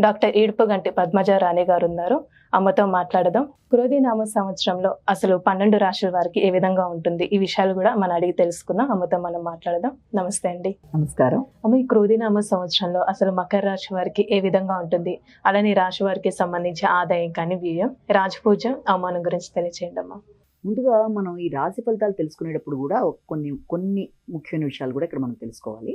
Doctor Edupuganti Padmaja రాణి గారు ఉన్నారు అమ్మతో మాట్లాడదాం. క్రోధినామ సంవత్సరంలో అసలు పన్నెండు రాశుల వారికి ఏ విధంగా ఉంటుంది? ఈ విషయాలు కూడా మనం అడిగి తెలుసుకుందాం. అమ్మతో మనం మాట్లాడదాం. నమస్తే అండి. నమస్కారం. అమ్మ ఈ క్రోధినామ సంవత్సరంలో అసలు మకర రాశి వారికి ఏ విధంగా ఉంటుంది? అలానే రాశి వారికి సంబంధించి ఆదాయం కానీ వ్యయం రాజపూజ అవమానం గురించి తెలియచేయండి అమ్మా. ముందుగా మనం ఈ రాశి ఫలితాలు తెలుసుకునేటప్పుడు కూడా కొన్ని కొన్ని ముఖ్యమైన విషయాలు కూడా ఇక్కడ మనం తెలుసుకోవాలి.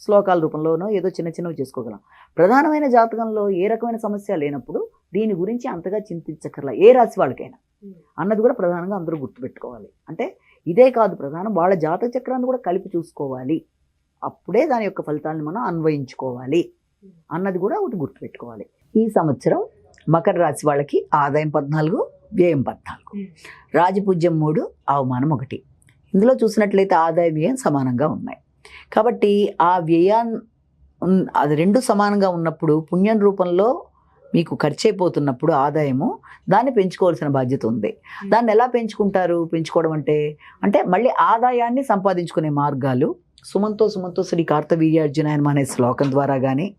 శ్లోకాల రూపంలోనో ఏదో చిన్న చిన్నవి చేసుకోగలం. ప్రధానమైన జాతకంలో ఏ రకమైన సమస్య లేనప్పుడు దీని గురించి అంతగా చింతించక్కర్లా ఏ రాశి వాళ్ళకైనా. అన్నది కూడా ప్రధానంగా అందరూ గుర్తుపెట్టుకోవాలి. అంటే ఇదే కాదు ప్రధానం వాళ్ళ జాతక చక్రాన్ని కూడా కలిపి చూసుకోవాలి. అప్పుడే దాని యొక్క ఫలితాలను మనం అన్వయించుకోవాలి అన్నది కూడా ఒకటి గుర్తుపెట్టుకోవాలి. ఈ సంవత్సరం మకర రాశి వాళ్ళకి ఆదాయం పద్నాలుగు వ్యయం పద్నాలుగు. రాజపూజ్యం మూడు అవమానం ఒకటి. ఇందులో చూసినట్లయితే ఆదాయ వ్యయం సమానంగా ఉన్నాయి. కాబట్టి ఆ వ్యయాన్ ఉన్- అది రెండు సమానంగా ఉన్నప్పుడు పుణ్యం రూపంలో మీకు ఖర్చు అయిపోతున్నప్పుడు ఆదాయము దాన్ని పెంచుకోవాల్సిన బాధ్యత ఉంది. దాన్ని ఎలా పెంచుకుంటారు? పెంచుకోవడం అంటే అంటే మళ్ళీ ఆదాయాన్ని సంపాదించుకునే మార్గాలు సుమంతో సుమంతో శ్రీ కార్తవీర్యార్జునాయనం అనే శ్లోకం ద్వారా కానీ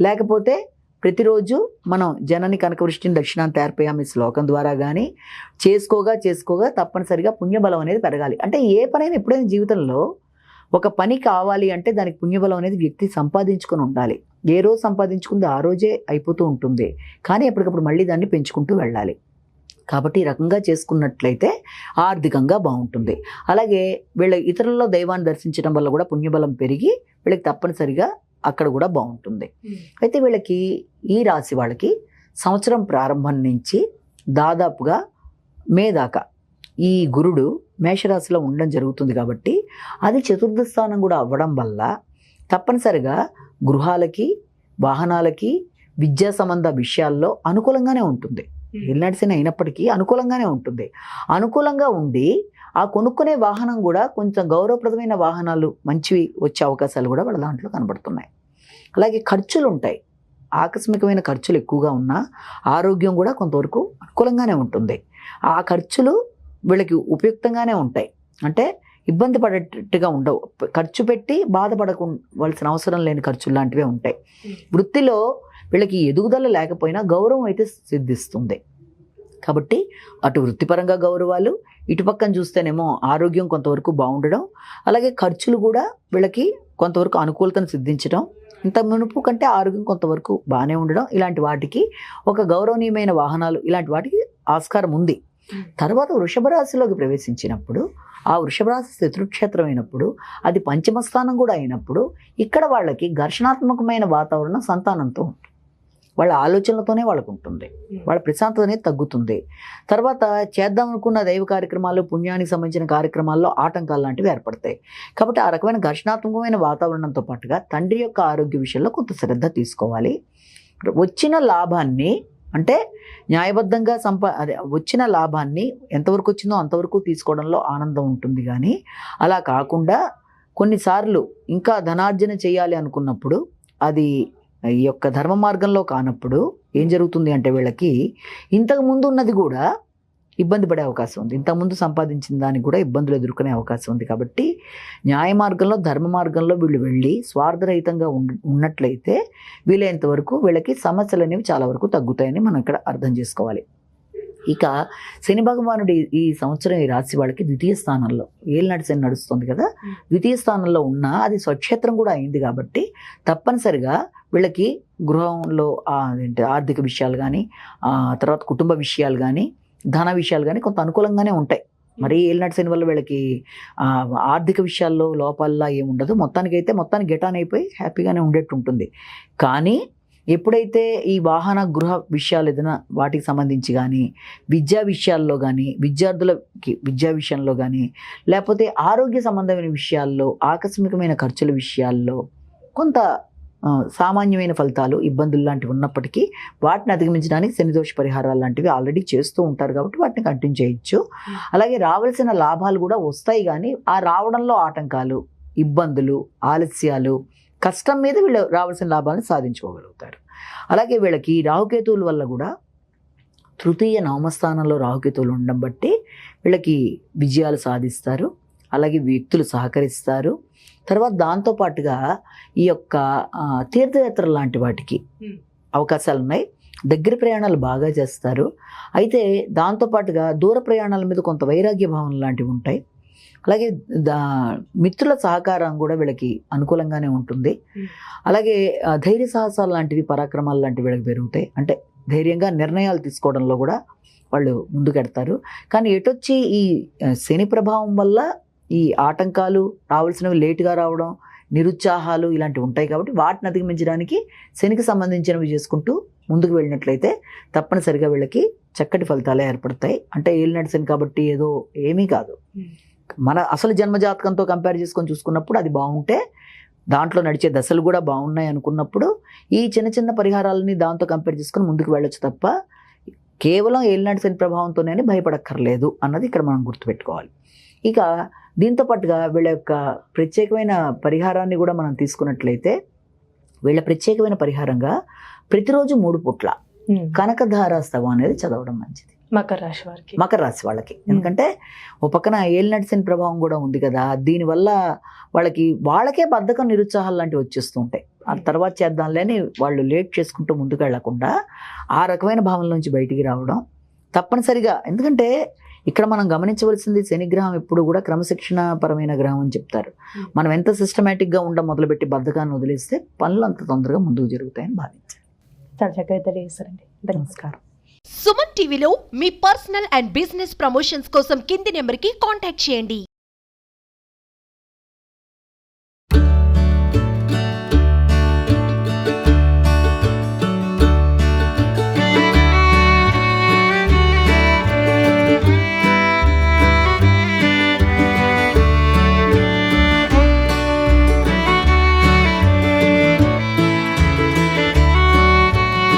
లేకపోతే ప్రతిరోజు మనం జనని కనకవృష్టిని దక్షిణాన్ని తేర్పయామి శ్లోకం ద్వారా కానీ చేసుకోగా చేసుకోగా తప్పనిసరిగా పుణ్యబలం అనేది పెరగాలి. అంటే ఏ పనైనా ఎప్పుడైనా జీవితంలో ఒక పని కావాలి అంటే దానికి పుణ్యబలం అనేది వ్యక్తి సంపాదించుకొని ఉండాలి. ఏ రోజు సంపాదించుకుంది ఆ రోజే అయిపోతూ ఉంటుంది. కానీ ఎప్పటికప్పుడు మళ్ళీ దాన్ని పెంచుకుంటూ వెళ్ళాలి. కాబట్టి ఈ రకంగా చేసుకున్నట్లయితే ఆర్థికంగా బాగుంటుంది. అలాగే వీళ్ళ ఇతరులలో దైవాన్ని దర్శించడం వల్ల కూడా పుణ్యబలం పెరిగి వీళ్ళకి తప్పనిసరిగా అక్కడ కూడా బాగుంటుంది. అయితే వీళ్ళకి ఈ రాశి వాళ్ళకి సంవత్సరం ప్రారంభం నుంచి దాదాపుగా మే దాకా ఈ గురుడు మేషరాశిలో ఉండడం జరుగుతుంది కాబట్టి అది చతుర్థ స్థానం కూడా అవ్వడం వల్ల తప్పనిసరిగా గృహాలకి వాహనాలకి విద్యా సంబంధ విషయాల్లో అనుకూలంగానే ఉంటుంది. ఎల్నడిసిన అయినప్పటికీ అనుకూలంగానే ఉంటుంది. అనుకూలంగా ఉండి ఆ కొనుక్కునే వాహనం కూడా కొంచెం గౌరవప్రదమైన వాహనాలు మంచివి వచ్చే అవకాశాలు కూడా వాళ్ళ దాంట్లో కనబడుతున్నాయి. అలాగే ఖర్చులు ఉంటాయి. ఆకస్మికమైన ఖర్చులు ఎక్కువగా ఉన్నా ఆరోగ్యం కూడా కొంతవరకు అనుకూలంగానే ఉంటుంది. ఆ ఖర్చులు వీళ్ళకి ఉపయుక్తంగానే ఉంటాయి. అంటే ఇబ్బంది పడేటట్టుగా ఉండవు. ఖర్చు పెట్టి బాధపడవలసిన అవసరం లేని ఖర్చులు లాంటివే ఉంటాయి. వృత్తిలో వీళ్ళకి ఎదుగుదల లేకపోయినా గౌరవం అయితే సిద్ధిస్తుంది. కాబట్టి అటు వృత్తిపరంగా గౌరవాలు ఇటు పక్కన చూస్తేనేమో ఆరోగ్యం కొంతవరకు బాగుండడం అలాగే ఖర్చులు కూడా వీళ్ళకి కొంతవరకు అనుకూలతను సిద్ధించడం ఇంత మునుపు కంటే ఆరోగ్యం కొంతవరకు బాగానే ఉండడం ఇలాంటి వాటికి ఒక గౌరవనీయమైన వాహనాలు ఇలాంటి వాటికి ఆస్కారం ఉంది. తర్వాత వృషభ రాశిలోకి ప్రవేశించినప్పుడు ఆ వృషభ రాశి శత్రుక్షేత్రం అయినప్పుడు అది పంచమ స్థానం కూడా అయినప్పుడు ఇక్కడ వాళ్ళకి ఘర్షణాత్మకమైన వాతావరణం సంతానంతో ఉంటుంది. వాళ్ళ ఆలోచనలతోనే వాళ్ళకు ఉంటుంది. వాళ్ళ ప్రశాంతత అనేది తగ్గుతుంది. తర్వాత చేద్దాం అనుకున్న దైవ కార్యక్రమాలు పుణ్యానికి సంబంధించిన కార్యక్రమాల్లో ఆటంకాలు లాంటివి ఏర్పడతాయి. కాబట్టి ఆ రకమైన ఘర్షణాత్మకమైన వాతావరణంతో పాటుగా తండ్రి యొక్క ఆరోగ్య విషయంలో కొంత శ్రద్ధ తీసుకోవాలి. వచ్చిన లాభాన్ని అంటే న్యాయబద్ధంగా సంపా అదే వచ్చిన లాభాన్ని ఎంతవరకు వచ్చిందో అంతవరకు తీసుకోవడంలో ఆనందం ఉంటుంది కానీ అలా కాకుండా కొన్నిసార్లు ఇంకా ధనార్జన చేయాలి అనుకున్నప్పుడు అది ఈ యొక్క ధర్మ మార్గంలో కానప్పుడు ఏం జరుగుతుంది అంటే వీళ్ళకి ఇంతకు ముందు ఉన్నది కూడా ఇబ్బంది పడే అవకాశం ఉంది. ఇంతకుముందు సంపాదించిన దానికి కూడా ఇబ్బందులు ఎదుర్కొనే అవకాశం ఉంది కాబట్టి న్యాయ మార్గంలో ధర్మ మార్గంలో వీళ్ళు వెళ్ళి స్వార్థరహితంగా ఉన్నట్లయితే వీలైనంత వరకు వీళ్ళకి సమస్యలు అనేవి చాలా వరకు తగ్గుతాయని మనం ఇక్కడ అర్థం చేసుకోవాలి. ఇక శని భగవానుడు ఈ- సంవత్సరం ఈ రాశి వాళ్ళకి ద్వితీయ స్థానంలో ఏలినాటి శని నడుస్తుంది కదా ద్వితీయ స్థానంలో ఉన్నా అది స్వక్షేత్రం కూడా అయింది కాబట్టి తప్పనిసరిగా వీళ్ళకి గృహంలో ఏంటి ఆర్థిక విషయాలు కానీ తర్వాత కుటుంబ విషయాలు కానీ ధన విషయాలు కానీ కొంత అనుకూలంగానే ఉంటాయి. మరి ఏలినాటి శని వల్ల వీళ్ళకి ఆర్థిక విషయాల్లో లోపాల్లా ఏముండదు మొత్తానికైతే మొత్తానికి గెటాన్ అయిపోయి హ్యాపీగానే ఉండేట్టు ఉంటుంది. కానీ ఎప్పుడైతే ఈ వాహన గృహ విషయాలు ఏదైనా వాటికి సంబంధించి కానీ విద్యా విషయాల్లో కానీ విద్యార్థులకి విద్యా విషయంలో కానీ లేకపోతే ఆరోగ్య సంబంధమైన విషయాల్లో ఆకస్మికమైన ఖర్చుల విషయాల్లో కొంత సామాన్యమైన ఫలితాలు ఇబ్బందులు లాంటివి ఉన్నప్పటికీ వాటిని అధిగమించడానికి శనిదోష పరిహారాలు లాంటివి ఆల్రెడీ చేస్తూ ఉంటారు కాబట్టి వాటిని కంటిన్యూ చేయొచ్చు. అలాగే రావాల్సిన లాభాలు కూడా వస్తాయి కానీ ఆ రావడంలో ఆటంకాలు ఇబ్బందులు ఆలస్యాలు కష్టం మీద వీళ్ళు రావాల్సిన లాభాలను సాధించుకోగలుగుతారు. అలాగే వీళ్ళకి రాహుకేతువుల వల్ల కూడా తృతీయ నవమస్థానంలో రాహుకేతువులు ఉండడం బట్టి వీళ్ళకి విజయాలు సాధిస్తారు. అలాగే వ్యక్తులు సహకరిస్తారు. తర్వాత దాంతోపాటుగా ఈ యొక్క ఆ, తీర్థయాత్రలు లాంటి వాటికి. అవకాశాలు ఉన్నాయి దగ్గర ప్రయాణాలు బాగా చేస్తారు. అయితే దాంతోపాటుగా దూర ప్రయాణాల మీద కొంత వైరాగ్య భావన లాంటివి ఉంటాయి. అలాగే దా మిత్రుల సహకారం కూడా వీళ్ళకి అనుకూలంగానే ఉంటుంది. అలాగే ధైర్య సాహసాలు లాంటివి పరాక్రమాలు లాంటివి వీళ్ళకి పెరుగుతాయి. అంటే ధైర్యంగా నిర్ణయాలు తీసుకోవడంలో కూడా వాళ్ళు ముందుకెడతారు. కానీ ఎటొచ్చి ఈ శని ప్రభావం వల్ల ఈ ఆటంకాలు రావాల్సినవి లేటుగా రావడం నిరుత్సాహాలు ఇలాంటివి ఉంటాయి కాబట్టి వాటిని అధిగమించడానికి శనికి సంబంధించినవి చేసుకుంటూ ముందుకు వెళ్ళినట్లయితే తప్పనిసరిగా వీళ్ళకి చక్కటి ఫలితాలే ఏర్పడతాయి. అంటే ఏలినాటి శని కాబట్టి ఏదో ఏమీ కాదు. మన అసలు జన్మజాతకంతో కంపేర్ చేసుకొని చూసుకున్నప్పుడు అది బాగుంటే దాంట్లో నడిచే దశలు కూడా బాగున్నాయి అనుకున్నప్పుడు ఈ చిన్న చిన్న పరిహారాలని దాంతో కంపేర్ చేసుకొని ముందుకు వెళ్ళొచ్చు తప్ప కేవలం ఏలినాటి శని ప్రభావంతోనే భయపడక్కర్లేదు అన్నది ఇక్కడ మనం గుర్తుపెట్టుకోవాలి. ఇక దీంతో పాటుగా వీళ్ళ యొక్క ప్రత్యేకమైన పరిహారాన్ని కూడా మనం తీసుకున్నట్లయితే వీళ్ళ ప్రత్యేకమైన పరిహారంగా ప్రతిరోజు మూడు పుట్ల ఉమ్. కనకధారాస్తవం అనేది చదవడం మంచిది. మకర రాశి వారికి. మకర రాశి వాళ్ళకి. ఎందుకంటే ఓ పక్కన ఏలినాటి శని ప్రభావం కూడా ఉంది కదా దీనివల్ల వాళ్ళకి వాళ్ళకే బద్ధకం నిరుత్సాహాలు లాంటివి వచ్చేస్తూ ఉంటాయి. ఆ తర్వాత చేద్దాంలే అని వాళ్ళు లేట్ చేసుకుంటూ ముందుకు వెళ్ళకుండా ఆ రకమైన భావన నుంచి బయటికి రావడం తప్పనిసరిగా. ఎందుకంటే ఇక్కడ మనం గమనించవలసింది శని గ్రహం ఎప్పుడు కూడా క్రమశిక్షణ పరమైన గ్రహం అని చెప్తారు. మనం ఎంత సిస్టమేటిక్గా ఉండ మొదలుపెట్టి బద్ధకాన్ని వదిలేస్తే పనులు అంత తొందరగా ముందుకు జరుగుతాయని భావించాలి. చాలా చక్కగా తెలియజేస్తారండి నమస్కారం. సుమన్ టీవీలో మీ పర్సనల్ అండ్ బిజినెస్ ప్రమోషన్స్ కోసం కింది నెంబర్కి కాంటాక్ట్ చేయండి.